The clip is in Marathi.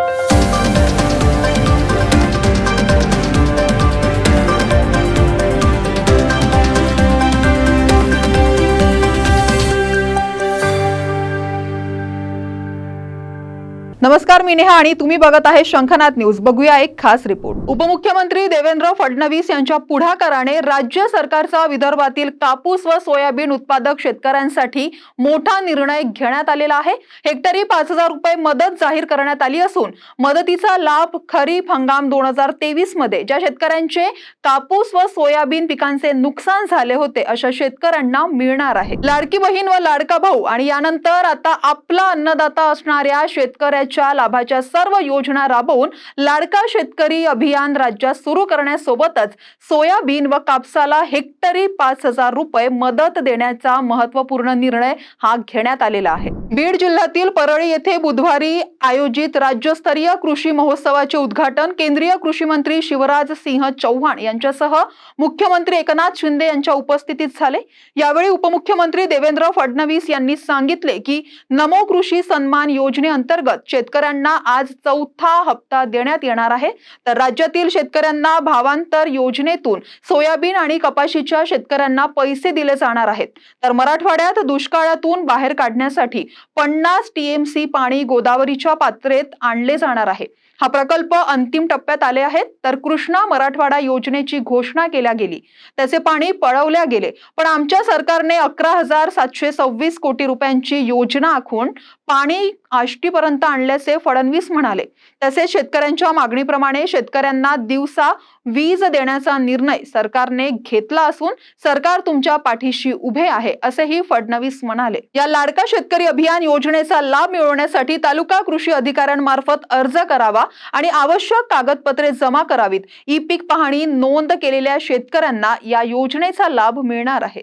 Bye. नमस्कार मी नेहा आणि तुम्ही बघत आहे शंखनाथ न्यूज. बघूया एक खास रिपोर्ट. उपमुख्यमंत्री देवेंद्र फडणवीस यांच्या पुढाकाराने राज्य सरकारचा विदर्भातील कापूस व सोयाबीन उत्पादक शेतकऱ्यांसाठी मोठा निर्णय घेण्यात आलेला आहे. हेक्टरी पाच हजार रुपये मदत जाहीर करण्यात आली असून मदतीचा लाभ खरीप हंगाम दोन हजार तेवीसमध्ये ज्या शेतकऱ्यांचे कापूस व सोयाबीन पिकांचे नुकसान झाले होते अशा शेतकऱ्यांना मिळणार आहे. लाडकी बहीण व लाडका भाऊ आणि यानंतर आता आपला अन्नदाता असणाऱ्या शेतकऱ्याच्या लाभाच्या सर्व योजना राबवून लाडका शेतकरी अभियान राज्यात सुरू करण्यासोबतच सोयाबीन व कापसाला हेक्टरी पाच हजार रुपये मदत देण्याचा महत्त्वपूर्ण निर्णय हा घेण्यात आलेला आहे. बीड जिल्ह्यातील परळी येथे बुधवारी आयोजित राज्यस्तरीय कृषी महोत्सवाचे उद्घाटन केंद्रीय कृषी मंत्री शिवराज सिंह चौहान यांच्यासह मुख्यमंत्री एकनाथ शिंदे यांच्या उपस्थितीत झाले. यावेळी उपमुख्यमंत्री देवेंद्र फडणवीस यांनी सांगितले की नमो कृषी सन्मान योजनेअंतर्गत शेतकऱ्यांना आज चौथा हप्ता देण्यात येणार आहे. तर राज्यातील शेतकऱ्यांना भावांतर योजनेतून सोयाबीन आणि कपाशीच्या शेतकऱ्यांना पैसे दिले जाणार आहेत. तर मराठवाड्यात दुष्काळातून बाहेर काढण्यासाठी पन्नास टीएमसी पाणी गोदावरीच्या पात्रेत आणले जाणार आहे. हा प्रकल्प अंतिम टप्प्यात आले आहेत. तर कृष्णा मराठवाडा योजनेची घोषणा केल्या गेली. त्याचे पाणी पळवल्या गेले. पण आमच्या सरकारने अकरा हजार सातशे सव्वीस कोटी रुपयांची योजना आखून पाणी आष्टीपर्यंत आणल्याचे फडणवीस म्हणाले. तसेच शेतकऱ्यांच्या मागणीप्रमाणे शेतकऱ्यांना दिवसा वीज देण्याचा निर्णय सरकारने घेतला असून सरकार तुमच्या पाठीशी उभे आहे असेही फडणवीस म्हणाले. या लाडका शेतकरी अभियान योजनेचा लाभ मिळवण्यासाठी तालुका कृषी अधिकाऱ्यांमार्फत अर्ज करावा आणि आवश्यक कागदपत्रे जमा करावीत. ई पीक पाहणी नोंद केलेल्या शेतकऱ्यांना या योजनेचा लाभ मिळणार आहे.